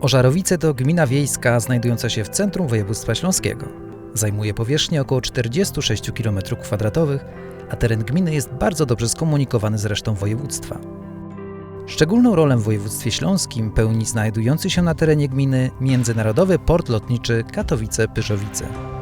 Ożarowice to gmina wiejska znajdująca się w centrum województwa śląskiego. Zajmuje powierzchnię około 46 km2, a teren gminy jest bardzo dobrze skomunikowany z resztą województwa. Szczególną rolę w województwie śląskim pełni znajdujący się na terenie gminy Międzynarodowy Port Lotniczy Katowice-Pyszowice.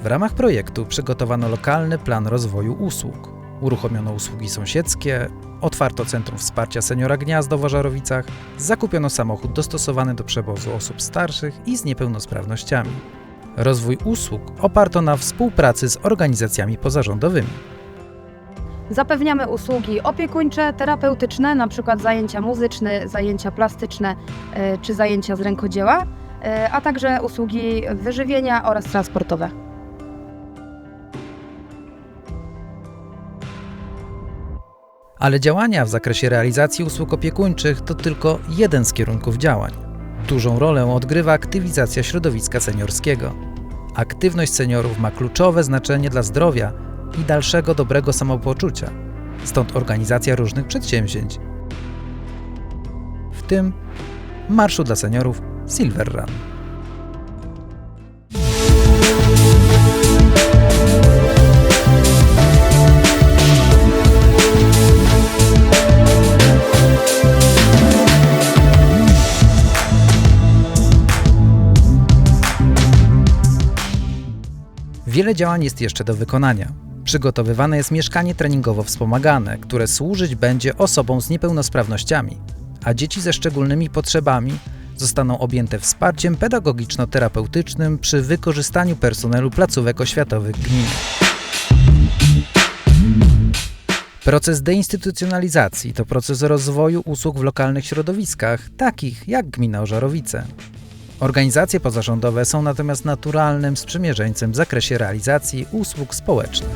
W ramach projektu przygotowano lokalny plan rozwoju usług. Uruchomiono usługi sąsiedzkie, otwarto Centrum Wsparcia Seniora Gniazdo w Ożarowicach, zakupiono samochód dostosowany do przewozu osób starszych i z niepełnosprawnościami. Rozwój usług oparto na współpracy z organizacjami pozarządowymi. Zapewniamy usługi opiekuńcze, terapeutyczne, np. zajęcia muzyczne, zajęcia plastyczne e, czy zajęcia z rękodzieła, e, a także usługi wyżywienia oraz transportowe. Ale działania w zakresie realizacji usług opiekuńczych to tylko jeden z kierunków działań. Dużą rolę odgrywa aktywizacja środowiska seniorskiego. Aktywność seniorów ma kluczowe znaczenie dla zdrowia i dalszego dobrego samopoczucia. Stąd organizacja różnych przedsięwzięć. W tym Marszu dla Seniorów Silver Run. Wiele działań jest jeszcze do wykonania. Przygotowywane jest mieszkanie treningowo wspomagane, które służyć będzie osobom z niepełnosprawnościami, a dzieci ze szczególnymi potrzebami zostaną objęte wsparciem pedagogiczno-terapeutycznym przy wykorzystaniu personelu placówek oświatowych gminy. Proces deinstytucjonalizacji to proces rozwoju usług w lokalnych środowiskach, takich jak gmina Ożarowice. Organizacje pozarządowe są natomiast naturalnym sprzymierzeńcem w zakresie realizacji usług społecznych.